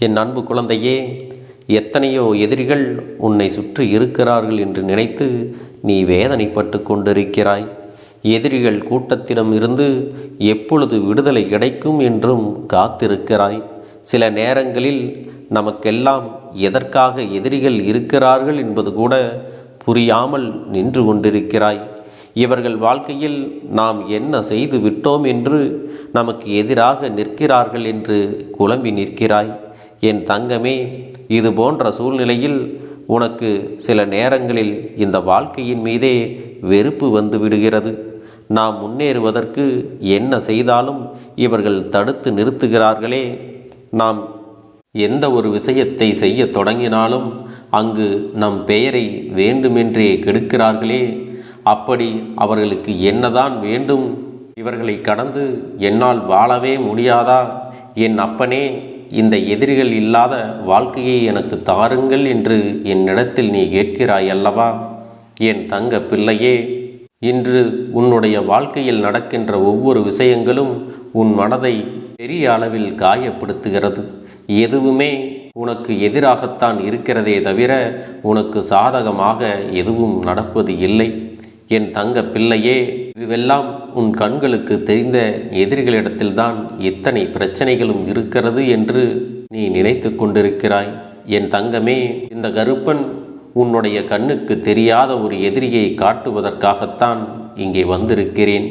என் அன்பு குழந்தையே எத்தனையோ எதிரிகள் உன்னை சுற்றி இருக்கிறார்கள் என்று நினைத்து நீ வேதனைப்பட்டு கொண்டிருக்கிறாய். எதிரிகள் கூட்டத்திடம் இருந்து எப்பொழுது விடுதலை கிடைக்கும் என்றும் காத்திருக்கிறாய். சில நேரங்களில் நமக்கெல்லாம் எதற்காக எதிரிகள் இருக்கிறார்கள் என்பது கூட புரியாமல் நின்று கொண்டிருக்கிறாய். இவர்கள் வாழ்க்கையில் நாம் என்ன செய்து விட்டோம் என்று நமக்கு எதிராக நிற்கிறார்கள் என்று குழம்பி நிற்கிறாய். என் தங்கமே இது போன்ற சூழ்நிலையில் உனக்கு சில நேரங்களில் இந்த வாழ்க்கையின் மீதே வெறுப்பு வந்து விடுகிறது. நாம் முன்னேறுவதற்கு என்ன செய்தாலும் இவர்கள் தடுத்து நிறுத்துகிறார்களே. நாம் எந்த ஒரு விஷயத்தை செய்ய தொடங்கினாலும் அங்கு நம் பெயரை வேண்டுமென்றே கெடுக்கிறார்களே. அப்படி அவர்களுக்கு என்னதான் வேண்டும்? இவர்களை கடந்து என்னால் வாழவே முடியாதா? என் அப்பனே இந்த எதிரிகள் இல்லாத வாழ்க்கையை எனக்கு தாருங்கள் என்று என்னிடத்தில் நீ கேட்கிறாய் அல்லவா என் தங்க பிள்ளையே இன்று உன்னுடைய வாழ்க்கையில் நடக்கின்ற ஒவ்வொரு விஷயங்களும் உன் மனதை பெரிய அளவில் காயப்படுத்துகிறது. எதுவுமே உனக்கு எதிராகத்தான் இருக்கிறதே தவிர உனக்கு சாதகமாக எதுவும் நடப்பது இல்லை. என் தங்க பிள்ளையே இதுவெல்லாம் உன் கண்களுக்கு தெரிந்த எதிரிகளிடத்தில்தான் இத்தனை பிரச்சனைகளும் இருக்கிறது என்று நீ நினைத்து கொண்டிருக்கிறாய். என் தங்கமே இந்த கருப்பன் உன்னுடைய கண்ணுக்கு தெரியாத ஒரு எதிரியை காட்டுவதற்காகத்தான் இங்கே வந்திருக்கிறேன்.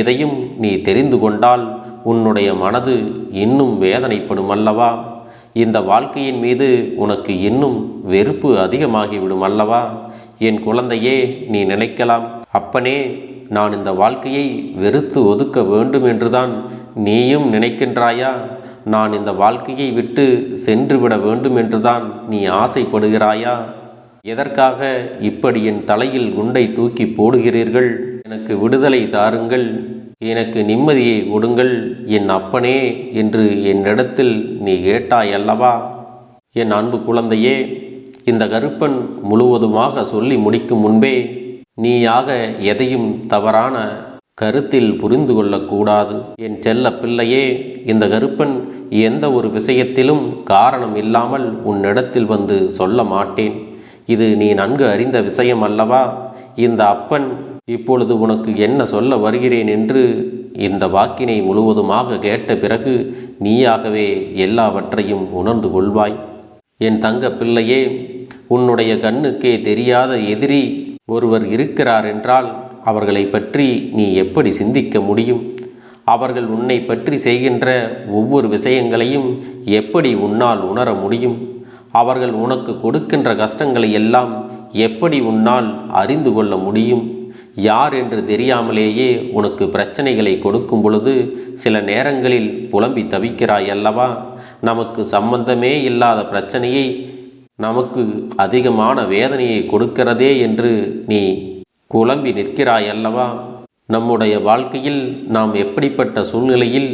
இதையும் நீ தெரிந்து கொண்டால் உன்னுடைய மனது இன்னும் வேதனைப்படும் அல்லவா இந்த வாழ்க்கையின் மீது உனக்கு இன்னும் வெறுப்பு அதிகமாகிவிடும் அல்லவா என் குழந்தையே நீ நினைக்கலாம். அப்பனே நான் இந்த வாழ்க்கையை வெறுத்து ஒதுக்க வேண்டும் என்றுதான் நீயும் நினைக்கின்றாயா? நான் இந்த வாழ்க்கையை விட்டு சென்றுவிட வேண்டும் என்றுதான் நீ ஆசைப்படுகிறாயா? எதற்காக இப்படி என் தலையில் குண்டை தூக்கி போடுகிறீர்கள்? எனக்கு விடுதலை தாருங்கள். எனக்கு நிம்மதியை கொடுங்கள். என் அப்பனே என்று என்னிடத்தில் நீ கேட்டாய் அல்லவா என் அன்பு குழந்தையே இந்த கருப்பன் முழுவதுமாக சொல்லி முடிக்கும் முன்பே நீயாக எதையும் தவறான கருத்தில் புரிந்து கொள்ளக்கூடாது. என் செல்ல பிள்ளையே இந்த கருப்பன் எந்த ஒரு விஷயத்திலும் காரணம் இல்லாமல் உன்னிடத்தில் வந்து சொல்ல மாட்டேன். இது நீ நன்கு அறிந்த விஷயம் அல்லவா? இந்த அப்பன் இப்பொழுது உனக்கு என்ன சொல்ல வருகிறேன் என்று இந்த வாக்கினை முழுவதுமாக கேட்ட பிறகு நீயாகவே எல்லாவற்றையும் உணர்ந்து கொள்வாய். என் தங்க பிள்ளையே உன்னுடைய கண்ணுக்கே தெரியாத எதிரி ஒருவர் இருக்கிறார் என்றால் அவர்களை பற்றி நீ எப்படி சிந்திக்க முடியும்? அவர்கள் உன்னை பற்றி செய்கின்ற ஒவ்வொரு விஷயங்களையும் எப்படி உன்னால் உணர முடியும்? அவர்கள் உனக்கு கொடுக்கின்ற கஷ்டங்களை எல்லாம் எப்படி உன்னால் அறிந்து கொள்ள முடியும்? யார் என்று தெரியாமலேயே உனக்கு பிரச்சனைகளை கொடுக்கும் பொழுது சில நேரங்களில் புலம்பி தவிக்கிறாய் அல்லவா? நமக்கு சம்பந்தமே இல்லாத பிரச்சனையை நமக்கு அதிகமான வேதனையை கொடுக்கிறதே என்று நீ குழம்பி நிற்கிறாய் அல்லவா? நம்முடைய வாழ்க்கையில் நாம் எப்படிப்பட்ட சூழ்நிலையில்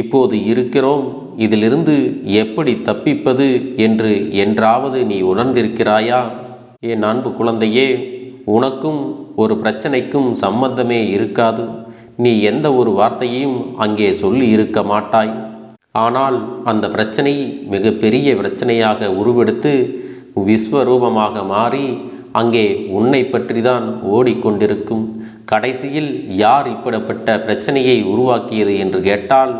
இப்போது இருக்கிறோம்? இதிலிருந்து எப்படி தப்பிப்பது என்று என்றாவது நீ உணர்ந்திருக்கிறாயா? என் அன்பு குழந்தையே உனக்கும் ஒரு பிரச்சனைக்கும் சம்பந்தமே இருக்காது. நீ எந்த ஒரு வார்த்தையையும் அங்கே சொல்லி இருக்க மாட்டாய். ஆனால் அந்த பிரச்சனை மிகப்பெரிய பிரச்சனையாக உருவெடுத்து விஸ்வரூபமாக மாறி அங்கே உன்னை பற்றிதான் ஓடிக்கொண்டிருக்கும். கடைசியில் யார் இப்படிப்பட்ட பிரச்சனையை உருவாக்கியது என்று கேட்டால்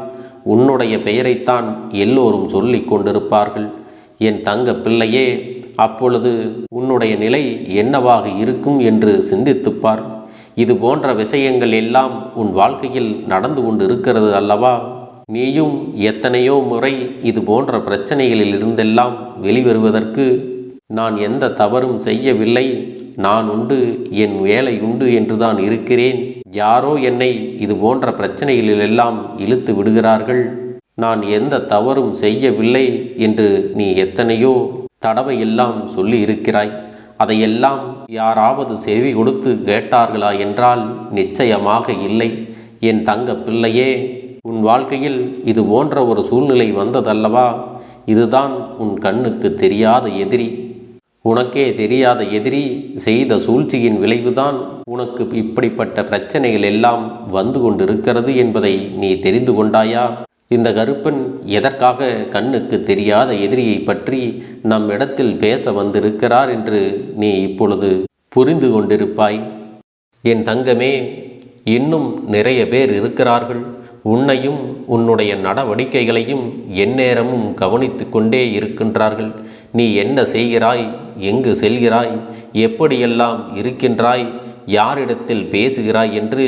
உன்னுடைய பெயரைத்தான் எல்லோரும் சொல்லி கொண்டிருப்பார்கள். என் தங்க பிள்ளையே அப்பொழுது உன்னுடைய நிலை என்னவாக இருக்கும் என்று சிந்தித்துப்பார். இது போன்ற விஷயங்கள் எல்லாம் உன் வாழ்க்கையில் நடந்து கொண்டு இருக்கிறது அல்லவா? நீயும் எத்தனையோ முறை இது போன்ற பிரச்சனைகளில் இருந்தெல்லாம் வெளிவருவதற்கு நான் எந்த தவறும் செய்யவில்லை. நான் உண்டு என் வேலை உண்டு என்றுதான் இருக்கிறேன். யாரோ என்னை இது போன்ற பிரச்சனைகளிலெல்லாம் இழுத்து விடுகிறார்கள். நான் எந்த தவறும் செய்யவில்லை என்று நீ எத்தனையோ தடவையெல்லாம் சொல்லி இருக்கிறாய் அதையெல்லாம் யாராவது செவி கொடுத்து கேட்டார்களா என்றால் நிச்சயமாக இல்லை. என் தங்க பிள்ளையே உன் வாழ்க்கையில் இது போன்ற ஒரு சூழ்நிலை வந்ததல்லவா? இதுதான் உன் கண்ணுக்கு தெரியாத எதிரி. உனக்கே தெரியாத எதிரி செய்த சூழ்ச்சியின் விளைவுதான் உனக்கு இப்படிப்பட்ட பிரச்சனைகள் எல்லாம் வந்து கொண்டிருக்கிறது என்பதை நீ தெரிந்து கொண்டாயா? இந்த கருப்பன் எதற்காக கண்ணுக்கு தெரியாத எதிரியை பற்றி நம் இடத்தில் பேச வந்திருக்கிறார் என்று நீ இப்பொழுது புரிந்து கொண்டிருப்பாய்? என் தங்கமே இன்னும் நிறைய பேர் இருக்கிறார்கள். உன்னையும் உன்னுடைய நடவடிக்கைகளையும் எந்நேரமும் கவனித்து கொண்டே இருக்கின்றார்கள். நீ என்ன செய்கிறாய்? எங்கு செல்கிறாய்? எப்படியெல்லாம் இருக்கின்றாய்? யாரிடத்தில் பேசுகிறாய் என்று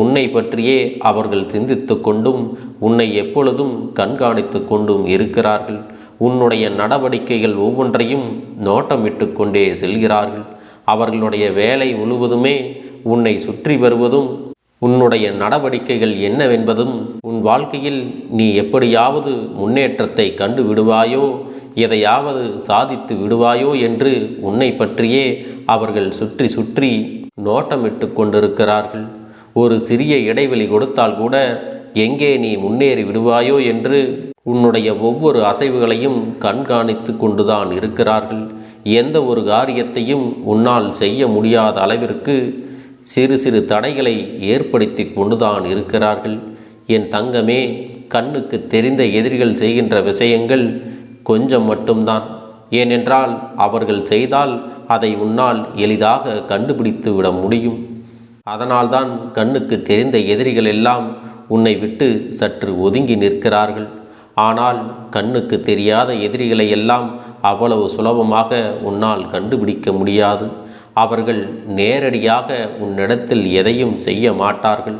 உன்னை பற்றியே அவர்கள் சிந்தித்து கொண்டும் உன்னை எப்பொழுதும் கண்காணித்து கொண்டும் இருக்கிறார்கள். உன்னுடைய நடவடிக்கைகள் ஒவ்வொன்றையும் நோட்டமிட்டு கொண்டே செல்கிறார்கள். அவர்களுடைய வேலை முழுவதுமே உன்னை சுற்றி வருவதும் உன்னுடைய நடவடிக்கைகள் என்னவென்பதும் உன் வாழ்க்கையில் நீ எப்படியாவது முன்னேற்றத்தை கண்டு விடுவாயோ எதையாவது சாதித்து விடுவாயோ என்று உன்னை பற்றியே அவர்கள் சுற்றி சுற்றி நோட்டமிட்டு கொண்டிருக்கிறார்கள். ஒரு சிறிய இடைவெளி கொடுத்தால் கூட எங்கே நீ முன்னேறி விடுவாயோ என்று உன்னுடைய ஒவ்வொரு அசைவுகளையும் கண்காணித்து கொண்டுதான் இருக்கிறார்கள். எந்த ஒரு காரியத்தையும் உன்னால் செய்ய முடியாத அளவிற்கு சிறு சிறு தடைகளை ஏற்படுத்தி கொண்டுதான் இருக்கிறார்கள். என் தங்கமே கண்ணுக்கு தெரிந்த எதிரிகள் செய்கின்ற விஷயங்கள் கொஞ்சம் மட்டும்தான். ஏனென்றால் அவர்கள் செய்தால் அதை உன்னால் எளிதாக கண்டுபிடித்து விட முடியும். அதனால்தான் கண்ணுக்கு தெரிந்த எதிரிகள் எல்லாம் உன்னை விட்டு சற்று ஒதுங்கி நிற்கிறார்கள். ஆனால் கண்ணுக்கு தெரியாத எதிரிகளை எல்லாம் அவ்வளவு சுலபமாக உன்னால் கண்டுபிடிக்க முடியாது. அவர்கள் நேரடியாக உன்னிடத்தில் எதையும் செய்ய மாட்டார்கள்.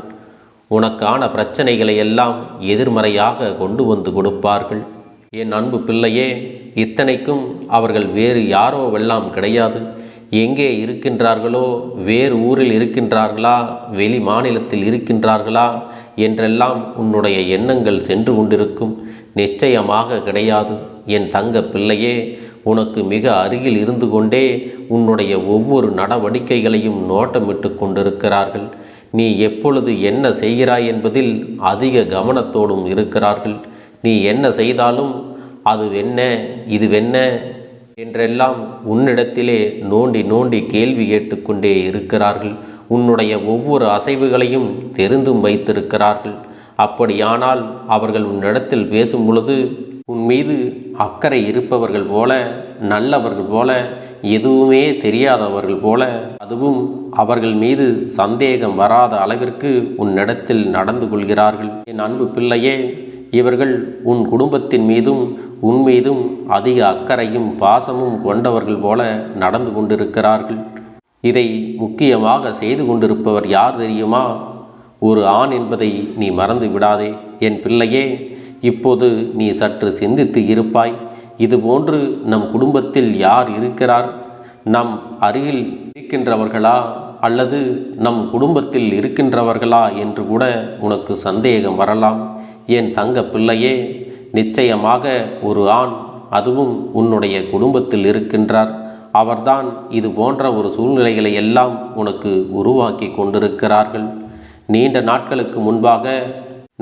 உனக்கான பிரச்சனைகளை எல்லாம் எதிர்மறையாக கொண்டு வந்து கொடுப்பார்கள். என் அன்பு பிள்ளையே இத்தனைக்கும் அவர்கள் வேறு யாரோவெல்லாம் கிடையாது. எங்கே இருக்கின்றார்களோ வேறு ஊரில் இருக்கின்றார்களா வெளி மாநிலத்தில் இருக்கின்றார்களா என்றெல்லாம் உன்னுடைய எண்ணங்கள் சென்று கொண்டிருக்கும். நிச்சயமாக கிடையாது. என் தங்க பிள்ளையே உனக்கு மிக அருகில் இருந்து கொண்டே உன்னுடைய ஒவ்வொரு நடவடிக்கைகளையும் நோட்டமிட்டு கொண்டிருக்கிறார்கள். நீ எப்பொழுது என்ன செய்கிறாய் என்பதில் அதிக கவனத்தோடும் இருக்கிறார்கள். நீ என்ன செய்தாலும் அது இதுவென்ன என்றெல்லாம் உன்னிடத்திலே நோண்டி நோண்டி கேள்வி கேட்டுக்கொண்டே இருக்கிறார்கள். உன்னுடைய ஒவ்வொரு அசைவுகளையும் தெரிந்தும் வைத்திருக்கிறார்கள். அப்படியானால் அவர்கள் உன்னிடத்தில் பேசும் பொழுது உன் மீது அக்கறை இருப்பவர்கள் போல நல்லவர்கள் போல எதுவுமே தெரியாதவர்கள் போல அதுவும் அவர்கள் மீது சந்தேகம் வராத அளவிற்கு உன்னிடத்தில் நடந்து கொள்கிறார்கள். என் அன்பு பிள்ளையே இவர்கள் உன் குடும்பத்தின் மீதும் உன் மீதும் அதிக அக்கறையும் பாசமும் கொண்டவர்கள் போல நடந்து கொண்டிருக்கிறார்கள். இதை முக்கியமாக செய்து கொண்டிருப்பவர் யார் தெரியுமா? ஒரு ஆண் என்பதை நீ மறந்து விடாதே. என் பிள்ளையே இப்போது நீ சற்று சிந்தித்து இருப்பாய். இதுபோன்று நம் குடும்பத்தில் யார் இருக்கிறார்? நம் அருகில் இருக்கின்றவர்களா? அல்லது நம் குடும்பத்தில் இருக்கின்றவர்களா என்று கூட உனக்கு சந்தேகம் வரலாம். என் தங்க பிள்ளையே? நிச்சயமாக ஒரு ஆண் அதுவும் உன்னுடைய குடும்பத்தில் இருக்கின்றார். அவர்தான் இது போன்ற ஒரு சூழ்நிலைகளை எல்லாம் உனக்கு உருவாக்கி கொண்டிருக்கிறார்கள். நீண்ட நாட்களுக்கு முன்பாக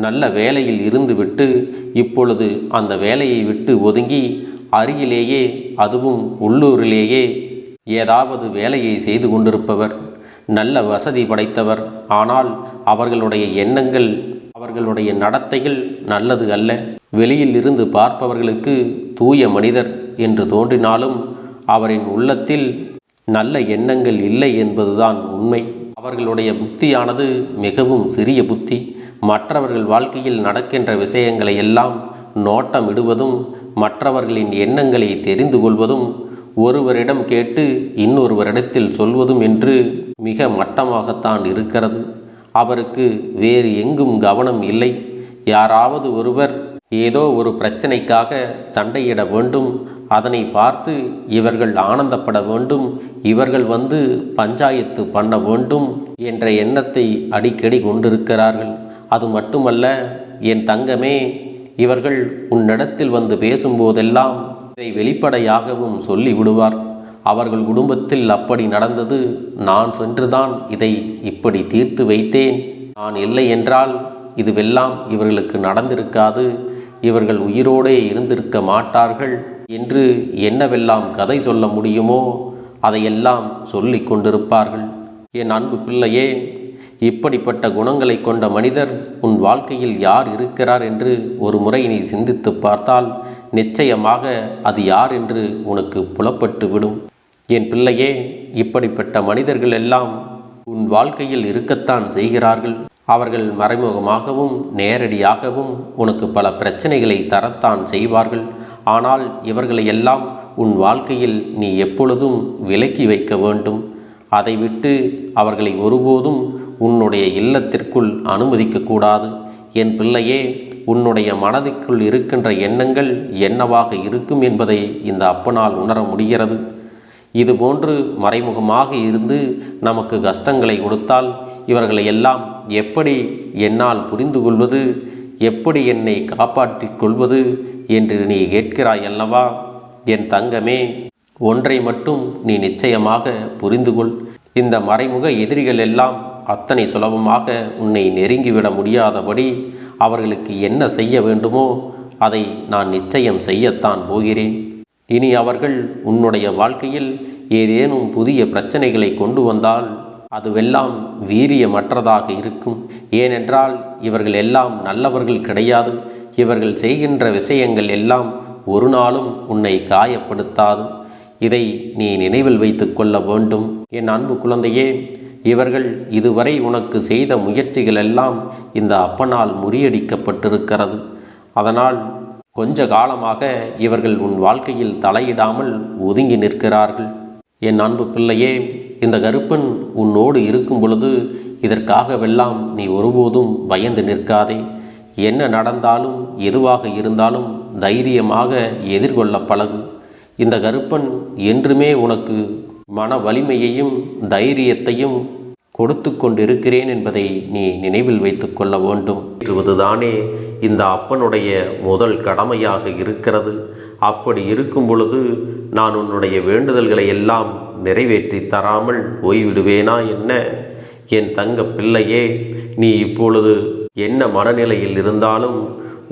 நல்ல வேலையில் இருந்துவிட்டு இப்பொழுது அந்த வேலையை விட்டு ஒதுங்கி அருகிலேயே அதுவும் உள்ளூரிலேயே ஏதாவது வேலையை செய்து கொண்டிருப்பவர் நல்ல வசதி படைத்தவர். ஆனால் அவர்களுடைய எண்ணங்கள் அவர்களுடைய நடத்தைகள் நல்லது அல்ல. வெளியில் இருந்து பார்ப்பவர்களுக்கு தூய மனிதர் என்று தோன்றினாலும் அவரின் உள்ளத்தில் நல்ல எண்ணங்கள் இல்லை என்பதுதான் உண்மை. அவர்களுடைய புத்தியானது மிகவும் சிறிய புத்தி. மற்றவர்கள் வாழ்க்கையில் நடக்கின்ற விஷயங்களை எல்லாம் நோட்டமிடுவதும் மற்றவர்களின் எண்ணங்களை தெரிந்து கொள்வதும் ஒருவரிடம் கேட்டு இன்னொருவரிடத்தில் சொல்வதும் என்று மிக மட்டமாகத்தான் இருக்கிறது. அவருக்கு வேறு எங்கும் கவனம் இல்லை. யாராவது ஒருவர் ஏதோ ஒரு பிரச்சனைக்காக சண்டையிட வேண்டும். அதனை பார்த்து இவர்கள் ஆனந்தப்பட வேண்டும். இவர்கள் வந்து பஞ்சாயத்து பண்ண வேண்டும் என்ற எண்ணத்தை அடிக்கடி கொண்டிருக்கிறார்கள். அது மட்டுமல்ல என் தங்கமே இவர்கள் உன்னிடத்தில் வந்து பேசும்போதெல்லாம் இதை வெளிப்படையாகவும் சொல்லி விடுவார் அவர்கள் குடும்பத்தில் அப்படி நடந்தது நான் சென்றுதான் இதை இப்படி தீர்த்து வைத்தேன். நான் இல்லை என்றால் இதுவெல்லாம் இவர்களுக்கு நடந்திருக்காது. இவர்கள் உயிரோடே இருந்திருக்க மாட்டார்கள் என்று என்னவெல்லாம் கதை சொல்ல முடியுமோ அதையெல்லாம் சொல்லி கொண்டிருப்பார்கள். என் அன்பு பிள்ளையே இப்படிப்பட்ட குணங்களை கொண்ட மனிதர் உன் வாழ்க்கையில் யார் இருக்கிறார் என்று ஒரு முறை நீ சிந்தித்து பார்த்தால் நிச்சயமாக அது யார் என்று உனக்கு புலப்பட்டு விடும். என் பிள்ளையே இப்படிப்பட்ட மனிதர்கள் எல்லாம் உன் வாழ்க்கையில் இருக்கத்தான் செய்கிறார்கள். அவர்கள் மறைமுகமாகவும் நேரடியாகவும் உனக்கு பல பிரச்சனைகளை தரத்தான் செய்வார்கள். ஆனால் இவர்களை எல்லாம் உன் வாழ்க்கையில் நீ எப்பொழுதும் விலக்கி வைக்க வேண்டும். அதை விட்டு அவர்களை ஒருபோதும் உன்னுடைய இல்லத்திற்குள் அனுமதிக்கக்கூடாது. என் பிள்ளையே உன்னுடைய மனதிற்குள் இருக்கின்ற எண்ணங்கள் என்னவாக இருக்கும் என்பதை இந்த அப்பனால் உணர முடிகிறது. இதுபோன்று மறைமுகமாக இருந்து நமக்கு கஷ்டங்களை கொடுத்தால் இவர்களை எல்லாம் எப்படி என்னால் புரிந்து கொள்வது எப்படி என்னை காப்பாற்றிக் கொள்வது என்று நீ கேட்கிறாய் அல்லவா? என் தங்கமே ஒன்றை மட்டும் நீ நிச்சயமாக புரிந்து கொள். இந்த மறைமுக எதிரிகள் எல்லாம் அத்தனை சுலபமாக உன்னை நெருங்கிவிட முடியாதபடி அவர்களுக்கு என்ன செய்ய வேண்டுமோ அதை நான் நிச்சயம் செய்யத்தான் போகிறேன். இனி அவர்கள் உன்னுடைய வாழ்க்கையில் ஏதேனும் புதிய பிரச்சனைகளை கொண்டு வந்தால் அதுவெல்லாம் வீரியமற்றதாக இருக்கும். ஏனென்றால் இவர்கள் எல்லாம் நல்லவர்கள் கிடையாது. இவர்கள் செய்கின்ற விஷயங்கள் எல்லாம் ஒரு நாளும் உன்னை காயப்படுத்தாது. இதை நீ நினைவில் வைத்து கொள்ள வேண்டும். என் அன்பு குழந்தையே இவர்கள் இதுவரை உனக்கு செய்த முயற்சிகள் எல்லாம் இந்த அப்பனால் முறியடிக்கப்பட்டிருக்கிறது. அதனால் கொஞ்ச காலமாக இவர்கள் உன் வாழ்க்கையில் தலையிடாமல் ஒதுங்கி நிற்கிறார்கள். என் அன்பு பிள்ளையே இந்த கருப்பன் உன்னோடு இருக்கும் பொழுது இதற்காகவெல்லாம் நீ ஒருபோதும் பயந்து நிற்காதே. என்ன நடந்தாலும் எதுவாக இருந்தாலும் தைரியமாக எதிர்கொள்ள பழகு. இந்த கருப்பன் என்றுமே உனக்கு மன வலிமையையும் தைரியத்தையும் கொடுத்து கொண்டிருக்கிறேன் என்பதை நீ நினைவில் வைத்து கொள்ள வேண்டும். ஏற்றுவதுதானே இந்த அப்பனுடைய முதல் கடமையாக இருக்கிறது. அப்படி இருக்கும் பொழுது நான் உன்னுடைய வேண்டுதல்களை எல்லாம் நிறைவேற்றி தராமல் போய்விடுவேனா என்ன? என் தங்க பிள்ளையே நீ இப்பொழுது என்ன மனநிலையில் இருந்தாலும்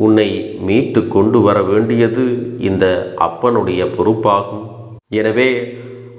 உன்னை மீட்டு கொண்டு வர வேண்டியது இந்த அப்பனுடைய பொறுப்பாகும். எனவே